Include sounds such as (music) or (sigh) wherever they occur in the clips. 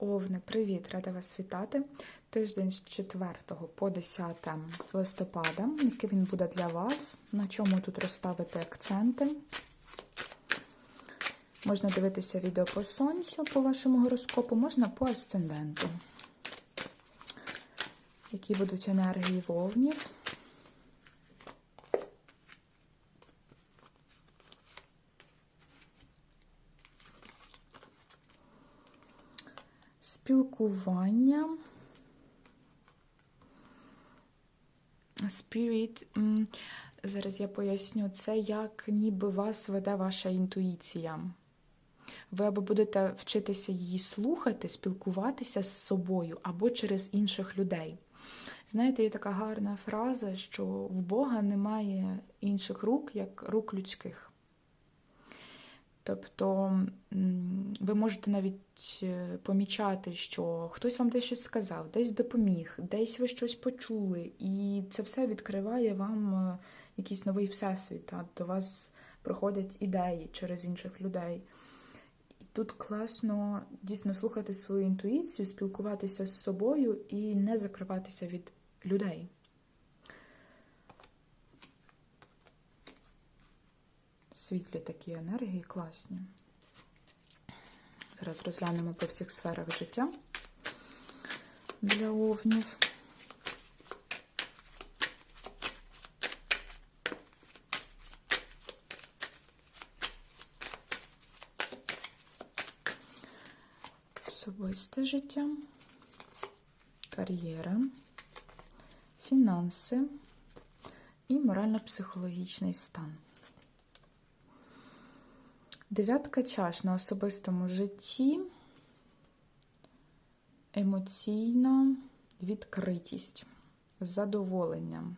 Овни, привіт! Рада вас вітати. Тиждень з 4 по 10 листопада. Який він буде для вас? На чому тут розставити акценти? Можна дивитися відео по сонцю, по вашому гороскопу, можна по асценденту. Які будуть енергії вовнів? Спілкування. Spirit, зараз я поясню, це як ніби вас веде ваша інтуїція. Ви або будете вчитися її слухати, спілкуватися з собою, або через інших людей. Знаєте, є така гарна фраза, що в Бога немає інших рук, як рук людських. Тобто ви можете навіть е, помічати, що хтось вам десь щось сказав, десь допоміг, десь ви щось почули, і це все відкриває вам е, якийсь новий всесвіт. А до вас приходять ідеї через інших людей. І тут класно дійсно слухати свою інтуїцію, спілкуватися з собою і не закриватися від людей. Світлі такі енергії, класні. Зараз розглянемо по всіх сферах життя для овнів. Особисте життя, кар'єра, фінанси і морально-психологічний стан. Дев'ятка чаш на особистому житті, емоційна відкритість, задоволення.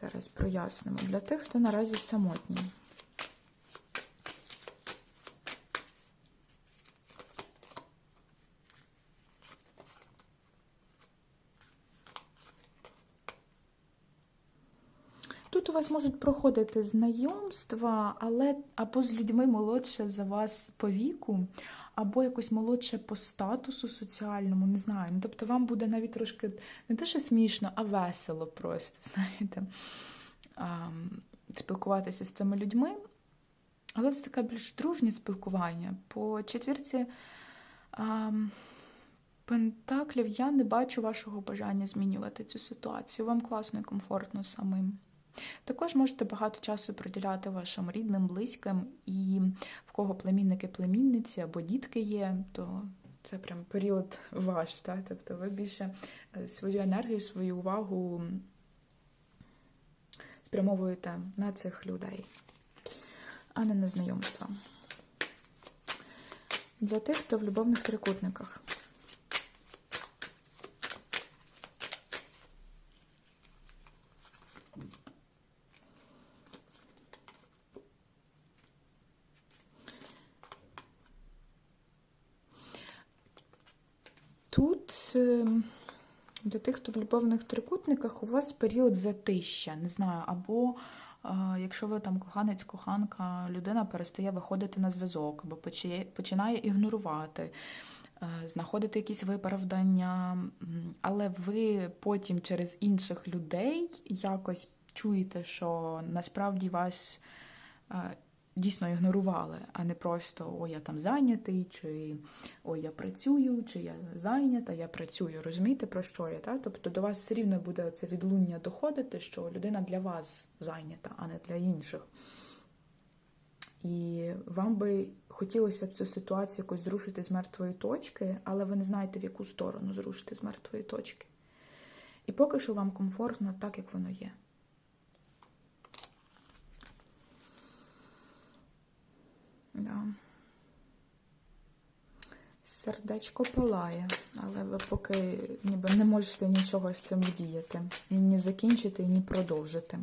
Зараз прояснимо для тих, хто наразі самотній. Тут у вас можуть проходити знайомства, але або з людьми молодше за вас по віку, або якось молодше по статусу соціальному, не знаю. Ну, тобто вам буде навіть трошки не те, що смішно, а весело просто, знаєте, спілкуватися з цими людьми. Але це таке більш дружнє спілкування. По четвірці а, пентаклів я не бачу вашого бажання змінювати цю ситуацію. Вам класно і комфортно самим. Також можете багато часу приділяти вашим рідним, близьким, і в кого племінники, племінниці або дітки є, то це прям період ваш. Так? Тобто ви більше е, свою енергію, свою увагу спрямовуєте на цих людей, а не на знайомства. Для тих, хто в любовних трикутниках. Тут е, для тих, хто в любовних трикутниках, у вас період затища, не знаю, або е, якщо ви там коханець, коханка, людина перестає виходити на зв'язок, або починає ігнорувати, е, знаходити якісь виправдання, але ви потім через інших людей якось чуєте, що насправді вас е, дійсно ігнорували, а не просто ой, я там зайнятий, чи ой, я працюю, чи я зайнята, я працюю. Розумієте, про що я? Так? Тобто до вас все рівно буде це відлуння доходити, що людина для вас зайнята, а не для інших. І вам би хотілося б цю ситуацію якось зрушити з мертвої точки, але ви не знаєте, в яку сторону зрушити з мертвої точки. І поки що вам комфортно так, як воно є. Да. Сердечко палає, але ви поки ніби не можете нічого з цим вдіяти. Ні закінчити, ні продовжити.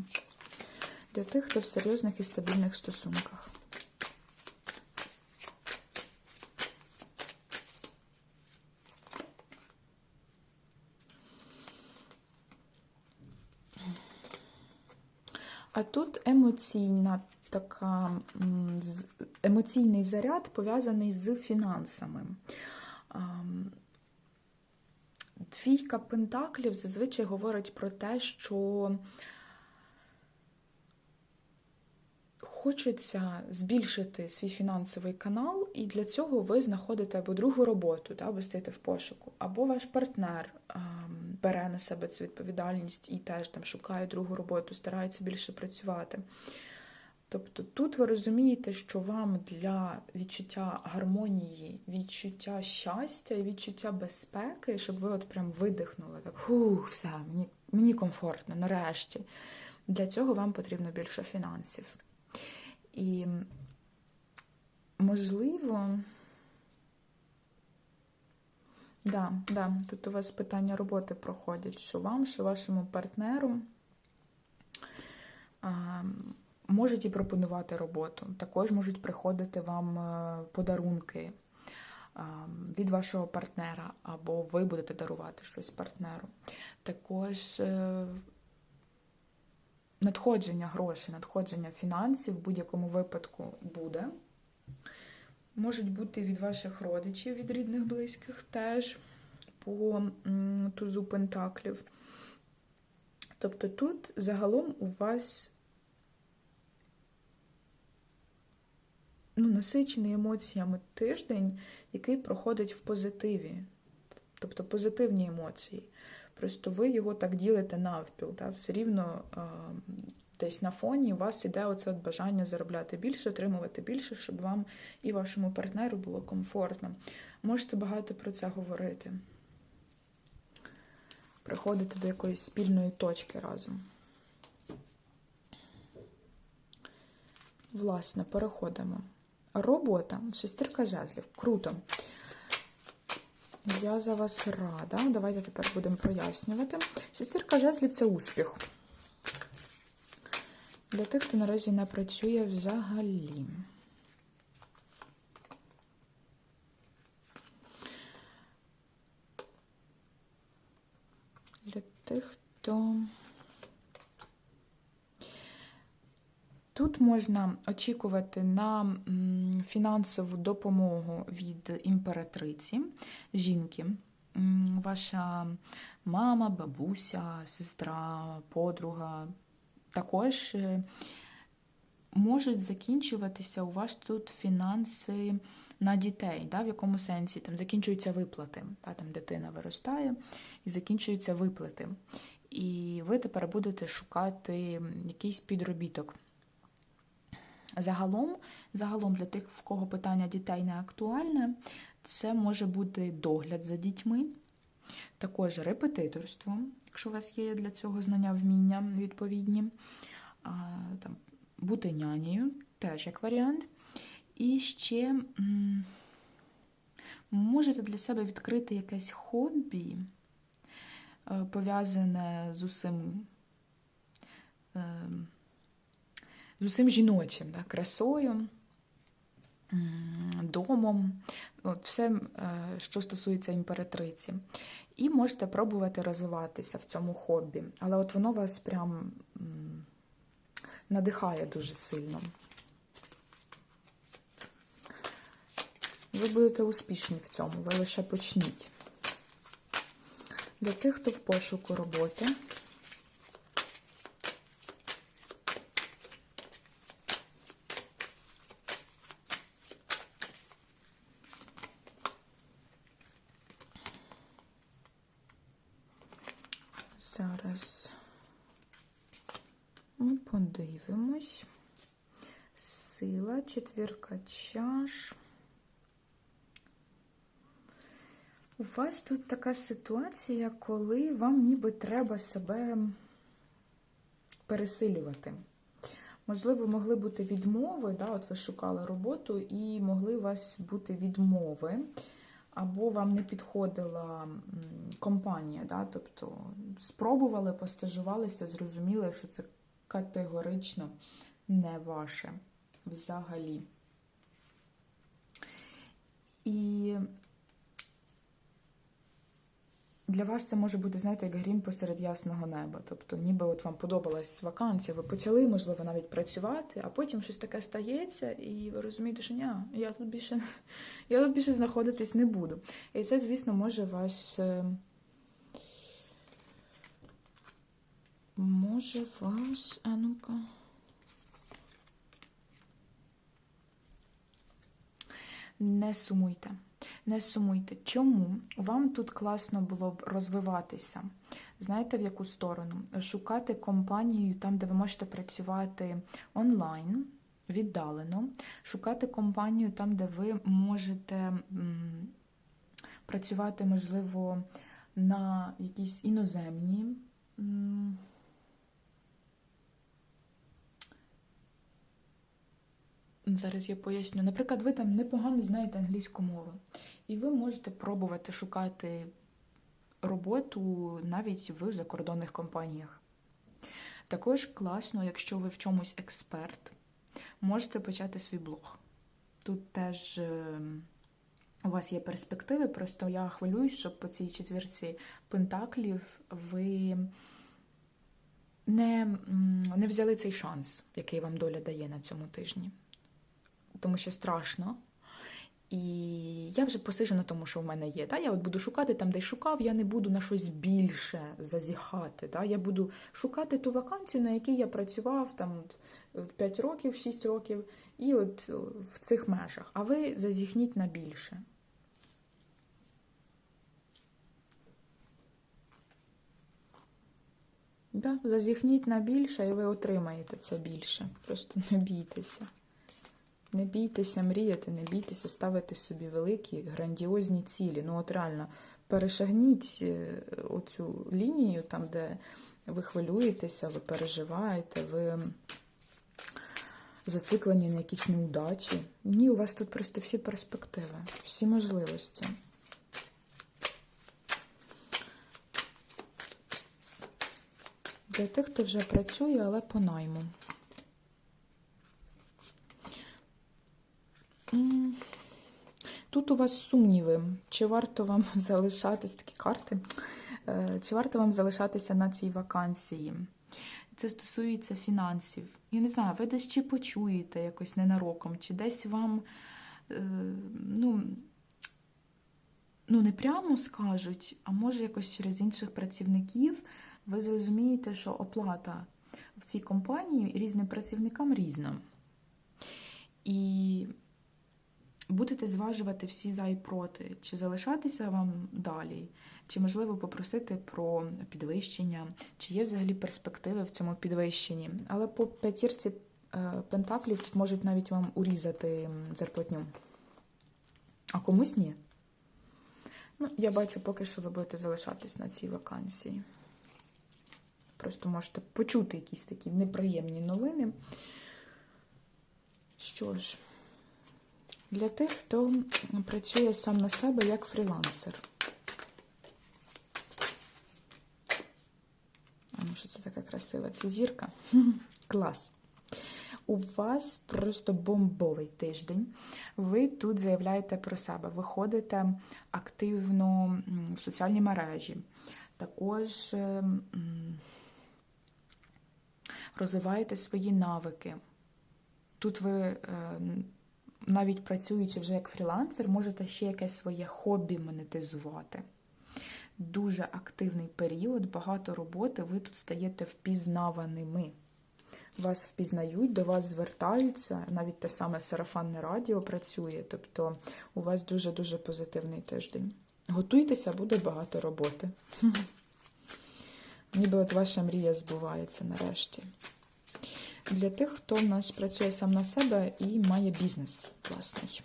Для тих, хто в серйозних і стабільних стосунках. А тут емоційна така емоційний заряд пов'язаний з фінансами. Двійка пентаклів зазвичай говорить про те, що хочеться збільшити свій фінансовий канал, і для цього ви знаходите або другу роботу, да, ви стоїте в пошуку, або ваш партнер ем, бере на себе цю відповідальність і теж там шукає другу роботу, старається більше працювати. Тобто тут ви розумієте, що вам для відчуття гармонії, відчуття щастя і відчуття безпеки, щоб ви от прям видихнули, так хух, все, мені, мені комфортно, нарешті. Для цього вам потрібно більше фінансів. І, можливо, да, да, тут у вас питання роботи проходять, що вам, що вашому партнеру. А, Можуть і пропонувати роботу. Також можуть приходити вам е, подарунки від вашого партнера, або ви будете дарувати щось партнеру. Також е, надходження грошей, надходження фінансів в будь-якому випадку буде. Можуть бути від ваших родичів, від рідних, близьких теж по тузу пентаклів. Тобто тут загалом у вас ну, насичений емоціями тиждень, який проходить в позитиві, тобто позитивні емоції. Просто ви його так ділите навпіл. Та? Все рівно е, десь на фоні у вас іде оце от бажання заробляти більше, отримувати більше, щоб вам і вашому партнеру було комфортно. Можете багато про це говорити. Приходити до якоїсь спільної точки разом. Власне, переходимо. Робота. Шестірка жезлів. Круто. Я за вас рада. Давайте тепер будемо прояснювати. Шестірка жезлів це успіх. Для тих, хто наразі не працює взагалі. Для тих, хто. Тут можна очікувати на фінансову допомогу від імператриці жінки. Ваша мама, бабуся, сестра, подруга також е, можуть закінчуватися у вас тут фінанси на дітей, да, в якому сенсі там закінчуються виплати. Да, там Дитина виростає і закінчуються виплати. І ви тепер будете шукати якийсь підробіток. Загалом, загалом для тих, в кого питання дітей не актуальне, це може бути догляд за дітьми, також репетиторство, якщо у вас є для цього знання, вміння відповідні, там, бути нянею, теж як варіант. І ще можете для себе відкрити якесь хобі, е, пов'язане з усім. Ем, з усім жіночим, да, красою, домом, от все, е, що стосується імператриці. І можете пробувати розвиватися в цьому хобі. Але от воно вас прям надихає дуже сильно. Ви будете успішні в цьому, ви лише почніть. Для тих, хто в пошуку роботи. Четвірка чаш. У вас тут така ситуація, коли вам ніби треба себе пересилювати. Можливо, могли бути відмови, да, от ви шукали роботу, і могли у вас бути відмови або вам не підходила компанія, да? тобто спробували, постажувалися, зрозуміли, що це категорично не ваше взагалі. І для вас це може бути, знаєте, як грім посеред ясного неба. Тобто, ніби от вам подобалась вакансія, ви почали, можливо, навіть працювати, а потім щось таке стається, і ви розумієте, що ні, я тут більше (laughs) я тут більше знаходитись не буду. І це, звісно, може вас. Е, може вас. А ну-ка. Не сумуйте. Не сумуйте. Чому? Вам тут класно було б розвиватися. Знаєте, в яку сторону? Шукати компанію там, де ви можете працювати онлайн, віддалено, шукати компанію там, де ви можете м, працювати, можливо, на якісь іноземні. м, Зараз я поясню. Наприклад, ви там непогано знаєте англійську мову, і ви можете пробувати шукати роботу навіть в закордонних компаніях. Також класно, якщо ви в чомусь експерт, можете почати свій блог. Тут теж е, у вас є перспективи, просто я хвилююсь, щоб по цій четвірці пентаклів ви не, не взяли цей шанс, який вам доля дає на цьому тижні. Тому що страшно. І я вже посижу на тому, що в мене є. Да? Я от буду шукати там, де шукав, я не буду на щось більше зазіхати. Да? Я буду шукати ту вакансію, на якій я працював там 5 років, 6 років, і от в цих межах. А ви зазіхніть на більше. Да, зазіхніть на більше, і ви отримаєте це більше. Просто не бійтеся. Не бійтеся мріяти, не бійтеся ставити собі великі, грандіозні цілі. Ну, от реально, перешагніть е, оцю лінію, там, де ви хвилюєтеся, ви переживаєте, ви зациклені на якісь неудачі. Ні, у вас тут просто всі перспективи, всі можливості. Для тих, хто вже працює, але по найму. Тут у вас сумніви, чи варто вам (laughs) залишатись такі карти, Е, чи варто вам залишатися на цій вакансії? Це стосується фінансів. Я не знаю, ви десь чи почуєте якось ненароком, чи десь вам е, ну, ну, не прямо скажуть, а може якось через інших працівників ви зрозумієте, що оплата в цій компанії різним працівникам різна. І будете зважувати всі за і проти, чи залишатися вам далі, чи можливо попросити про підвищення, чи є взагалі перспективи в цьому підвищенні. Але по п'ятірці е, пентаклів тут можуть навіть вам урізати зарплатню. А комусь ні. Ну, я бачу, поки що ви будете залишатись на цій вакансії. Просто можете почути якісь такі неприємні новини. Що ж, для тих, хто працює сам на себе як фрілансер. А ну що це така красива? Це зірка? (laughs) Клас. У вас просто бомбовий тиждень. Ви тут заявляєте про себе, виходите активно в соціальні мережі. Також е, розвиваєте свої навики. Тут ви, е, навіть працюючи вже як фрілансер, можете ще якесь своє хобі монетизувати. Дуже активний період, багато роботи, ви тут стаєте впізнаваними. Вас впізнають, до вас звертаються, навіть те саме сарафанне радіо працює, тобто у вас дуже-дуже позитивний тиждень. Готуйтеся, буде багато роботи. Ніби от ваша мрія збувається нарешті. Для тих, хто в нас працює сам на себе і має бізнес власний.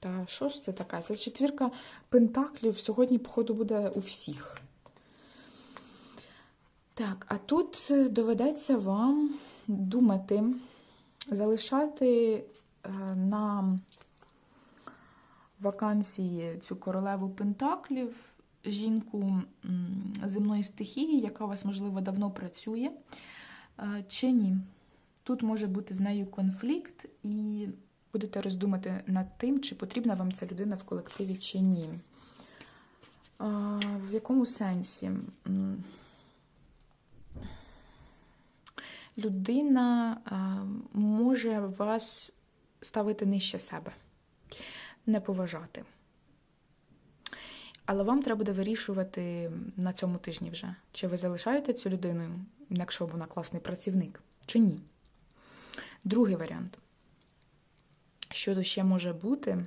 Та що ж це така? Це четвірка пентаклів сьогодні, походу, буде у всіх. Так, а тут е, доведеться вам думати, залишати е, на вакансії цю королеву пентаклів, жінку земної стихії, яка у вас, можливо, давно працює, чи ні. Тут може бути з нею конфлікт, і будете роздумати над тим, чи потрібна вам ця людина в колективі, чи ні. В якому сенсі? Людина може вас ставити нижче себе, не поважати. Але вам треба буде вирішувати на цьому тижні вже, чи ви залишаєте цю людину, якщо вона класний працівник, чи ні. Другий варіант. Що тут ще може бути?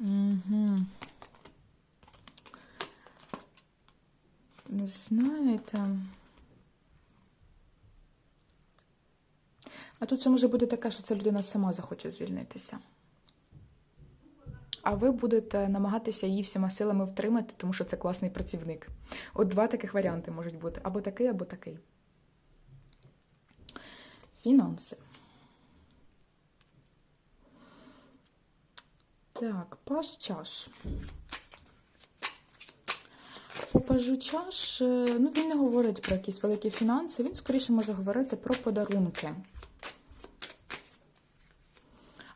Угу. Знаєте. А тут ще може бути таке, що ця людина сама захоче звільнитися. А ви будете намагатися її всіма силами втримати, тому що це класний працівник. От два таких варіанти можуть бути: або такий, або такий. Фінанси. Так, паж чаш. По пажу чаш, е, ну він не говорить про якісь великі фінанси, він скоріше може говорити про подарунки.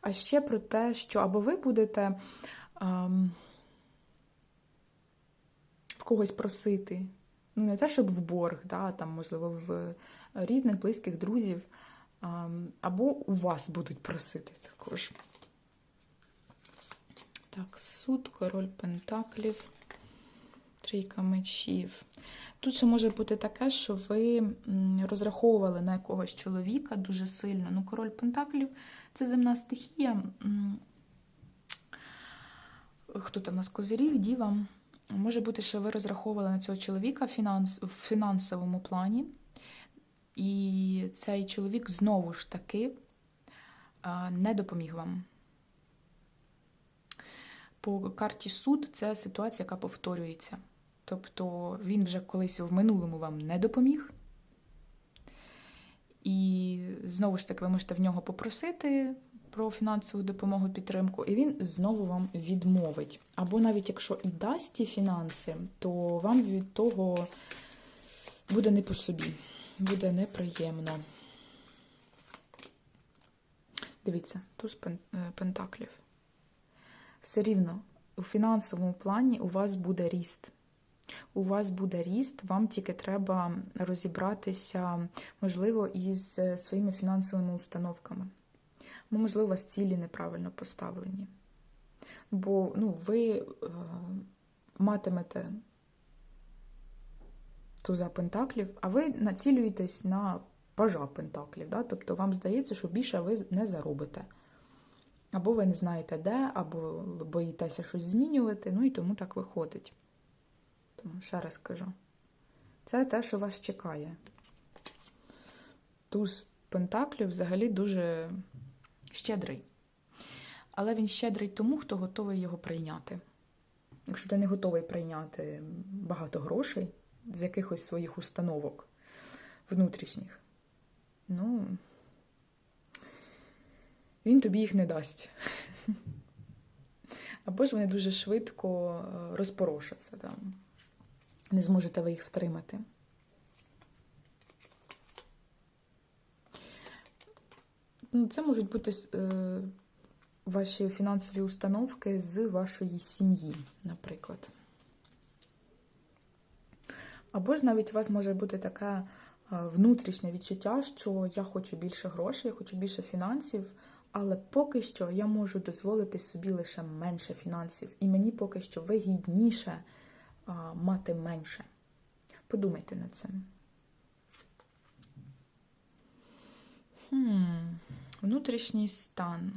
А ще про те, що або ви будете в когось просити, ну не те, щоб в борг, да, там, можливо, в рідних, близьких, друзів, або у вас будуть просити також. Так, суд, король пентаклів, трійка мечів. Тут ще може бути таке, що ви розраховували на якогось чоловіка дуже сильно. Ну, король пентаклів це земна стихія. Хто там у нас козиріг, діва. Може бути, що ви розраховували на цього чоловіка фінанс... в фінансовому плані. І цей чоловік знову ж таки не допоміг вам. По карті суд це ситуація, яка повторюється. Тобто він вже колись в минулому вам не допоміг. І знову ж таки, ви можете в нього попросити про фінансову допомогу, підтримку, і він знову вам відмовить. Або навіть якщо і дасть ті фінанси, то вам від того буде не по собі, буде неприємно. Дивіться, туз пентаклів. Все рівно у фінансовому плані у вас буде ріст у вас буде ріст, вам тільки треба розібратися, можливо, із е, своїми фінансовими установками. Бо, можливо, у вас цілі неправильно поставлені. Бо ну, ви е, матимете туза пентаклів, а ви націлюєтесь на пажа пентаклів. Да? Тобто вам здається, що більше ви не заробите. Або ви не знаєте де, або боїтеся щось змінювати, ну і тому так виходить. Тому ще раз кажу. Це те, що вас чекає. Туз Пентаклів взагалі дуже щедрий. Але він щедрий тому, хто готовий його прийняти. Якщо ти не готовий прийняти багато грошей з якихось своїх установок внутрішніх, ну, він тобі їх не дасть. (laughs) Або ж вони дуже швидко е, розпорошаться там не зможете ви їх втримати. Це можуть бути е, ваші фінансові установки з вашої сім'ї, наприклад. Або ж навіть у вас може бути таке е, внутрішнє відчуття, що я хочу більше грошей, я хочу більше фінансів, але поки що я можу дозволити собі лише менше фінансів. І мені поки що вигідніше мати менше. Подумайте над цим. Хм, Внутрішній стан.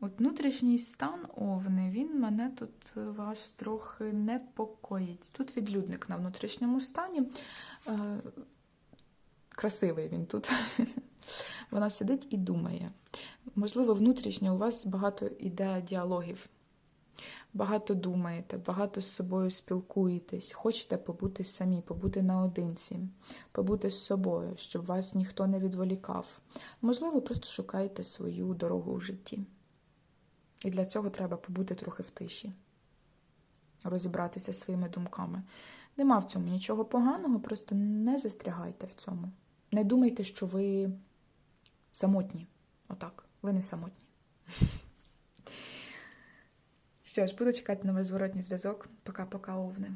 От внутрішній стан овни, він мене тут ваш трохи непокоїть. Тут відлюдник на внутрішньому стані. Е, красивий він тут. (laughs) Вона сидить і думає. Можливо, внутрішньо у вас багато іде діалогів багато думаєте, багато з собою спілкуєтесь, хочете побути самі, побути наодинці, побути з собою, щоб вас ніхто не відволікав. Можливо, просто шукаєте свою дорогу в житті. І для цього треба побути трохи в тиші, розібратися своїми думками. Нема в цьому нічого поганого, просто не застрягайте в цьому. Не думайте, що ви самотні. Отак, ви не самотні. Що ж, буду чекати на зворотній зв'язок. Пока-пока, овни.